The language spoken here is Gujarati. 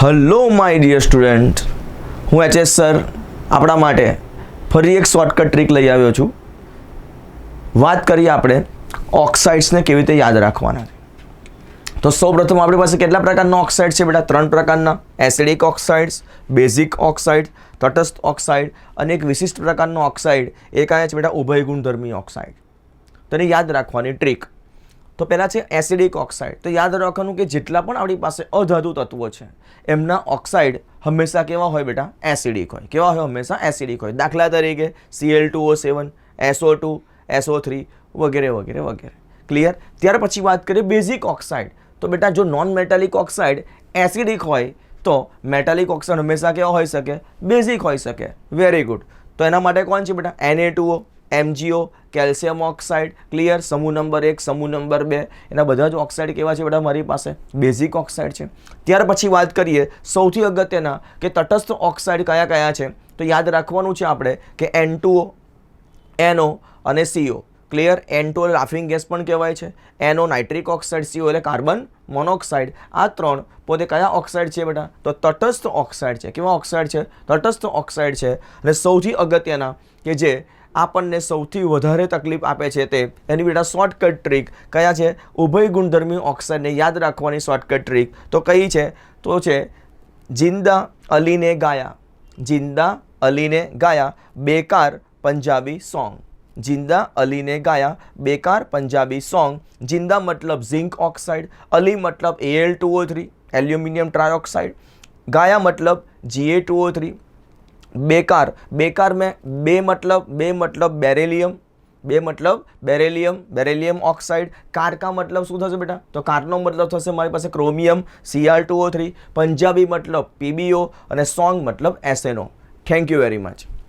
હલો માય ડિયર સ્ટુડન્ટ હું એચ એસ સર આપણા માટે ફરી એક શોર્ટકટ ટ્રીક લઈ આવ્યો છું. વાત કરીએ આપણે ઓક્સાઇડ્સને કેવી રીતે યાદ રાખવાના તો સૌપ્રથમ આપણી પાસે કેટલા પ્રકારના ઓક્સાઇડ છે બેટા? ત્રણ પ્રકારના. એસિડિક ઓક્સાઇડ્સ બેઝિક ઓક્સાઇડ તટસ્થ ઓક્સાઇડ અને એક વિશિષ્ટ પ્રકારનો ઓક્સાઇડ એ કયા છે બેટા ઉભય ગુણધર્મી ઓક્સાઇડ તેને યાદ રાખવાની ટ્રીક તો પહેલાં છે એસિડિક ઓક્સાઇડ. તો યાદ રાખવાનું કે જેટલા પણ આપણી પાસે અધાતુ તત્વો છે, એમના ઓક્સાઇડ હંમેશા કેવા હોય બેટા? એસિડિક હોય. કેવા હોય? હંમેશા એસિડિક હોય. દાખલા તરીકે CL two O seven SO two SO three વગેરે વગેરે વગેરે. ક્લિયર ત્યાર પછી વાત કરીએ બેઝિક ઓક્સાઇડ તો બેટા, જો નોન મેટાલિક ઓક્સાઇડ એસિડિક હોય, તો મેટાલિક ઓક્સાઇડ હંમેશા કેવા હોઈ શકે? બેઝિક હોઈ શકે. વેરી ગુડ તો એના માટે કોણ છે બેટા? NA two O MGO, calcium oxide, clear, સમૂહ નંબર એક, સમૂહ નંબર બે, એના બધા જ ઓક્સાઇડ કેવા છે બધા મારી પાસે? બેઝિક ઓક્સાઇડ છે. ત્યાર પછી વાત કરીએ સૌથી અગત્યના કે તટસ્થ ઓક્સાઇડ કયા કયા છે? તો યાદ રાખવાનું છે આપણે કે એન એનઓ અને CO clear? N two laughing gas પણ કહેવાય છે. એનો નાઇટ્રિક ઓક્સાઇડ સીઓ એટલે કાર્બન મોનોક્સાઇડ. આ ત્રણ પોતે કયા ઓક્સાઇડ છે બેટા? તો તટસ્થ ઓક્સાઇડ છે. કેવા ઓક્સાઇડ છે? તટસ્થ ઓક્સાઇડ છે. અને સૌથી અગત્યના કે જે આપણને સૌથી વધારે તકલીફ આપે છે તે. એની બેટા શોર્ટકટ ટ્રીક કયા છે? ઉભય ગુણધર્મી ઓક્સાઇડને યાદ રાખવાની શોર્ટકટ ટ્રીક તો કઈ છે? તો છે જિંદા અલીને ગાયા. જિંદા અલીને ગાયા, બેકાર પંજાબી સોંગ જિંદા અલીને ગાયા, બેકાર પંજાબી સોંગ જિંદા મતલબ ઝિંક ઓક્સાઇડ, અલી મતલબ L two O three, aluminium trioxide. ગાયા મતલબ જીએ ટુ ઓ થ્રી. બેકાર. બેકાર મેં બે મતલબ બે મતલબ બેરેલિયમ, બે મતલબ બેરેલિયમ બેરેલિયમ ઓક્સાઇડ. કારકા મતલબ શું થશે બેટા? તો કારનો મતલબ થશે મારી પાસે chromium CR two O three, Punjabi મતલબ પીબીઓ અને સોંગ મતલબ SNO thank you very much